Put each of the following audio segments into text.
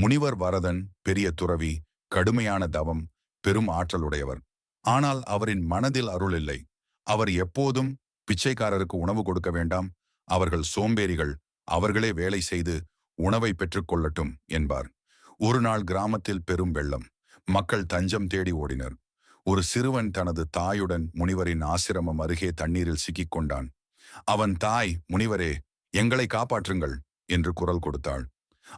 முனிவர் வரதன் பெரிய துறவி கடுமையான தவம் பெரும் ஆற்றலுடையவர். ஆனால் அவரின் மனதில் அருள் இல்லை. அவர் எப்போதும் பிச்சைக்காரருக்கு உணவு கொடுக்க வேண்டாம். அவர்கள் சோம்பேறிகள். அவர்களே வேலை செய்து உணவை பெற்றுக்கொள்ளட்டும் என்பார். ஒரு நாள் கிராமத்தில் பெரும் வெள்ளம். மக்கள் தஞ்சம் தேடி ஓடினர். ஒரு சிறுவன் தனது தாயுடன் முனிவரின் ஆசிரமம் அருகே தண்ணீரில் சிக்கிக் கொண்டான். அவன் தாய் முனிவரே எங்களை காப்பாற்றுங்கள் என்று குரல் கொடுத்தாள்.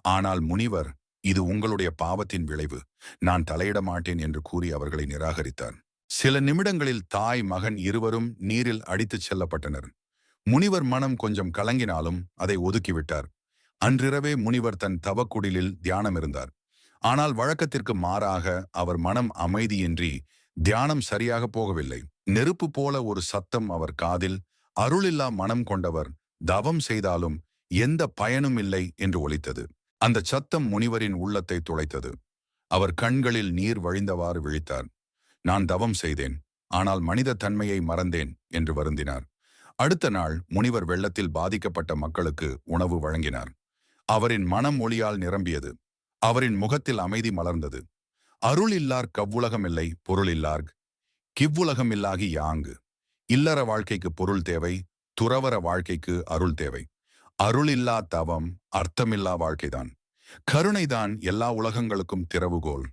ஆனால் முனிவர் இது உங்களுடைய பாவத்தின் விளைவு. நான் தலையிட மாட்டேன் என்று கூறி அவர்களை நிராகரித்தார் சில நிமிடங்களில் தாய் மகன் இருவரும் நீரில் அடித்துச் செல்லப்பட்டனர். முனிவர் மனம் கொஞ்சம் கலங்கினாலும் அதை ஒதுக்கிவிட்டார். அன்றிரவே முனிவர் தன் தவக்குடிலில் தியானம் இருந்தார் ஆனால் வழக்கத்திற்கு மாறாக அவர் மனம் அமைதியின்றி தியானம் சரியாக போகவில்லை. நெருப்பு போல ஒரு சத்தம் அவர் காதில் அருளில்லா மனம் கொண்டவர் தவம் செய்தாலும் எந்த பயனும் இல்லை என்று ஒலித்தது. அந்த சத்தம் முனிவரின் உள்ளத்தை துளைத்தது. அவர் கண்களில் நீர் வழிந்தவாறு விழித்தார். நான் தவம் செய்தேன் ஆனால் மனித தன்மையை மறந்தேன் என்று வருந்தினார். அடுத்த நாள் முனிவர் வெள்ளத்தில் பாதிக்கப்பட்ட மக்களுக்கு உணவு வழங்கினார். அவரின் மனம் ஒளியால் நிரம்பியது. அவரின் முகத்தில் அமைதி மலர்ந்தது. அருள் இல்லார் கவ்வுலகமில்லை பொருள் இல்லார் கிவ்வுலகம் இல்லாகி யாங்கு. இல்லற வாழ்க்கைக்கு பொருள் தேவை துறவர வாழ்க்கைக்கு அருள் தேவை. அருளில்லா தவம் அர்த்தமில்லா வாழ்க்கைதான். கருணைதான் எல்லா உலகங்களுக்கும் திறவுகோல்.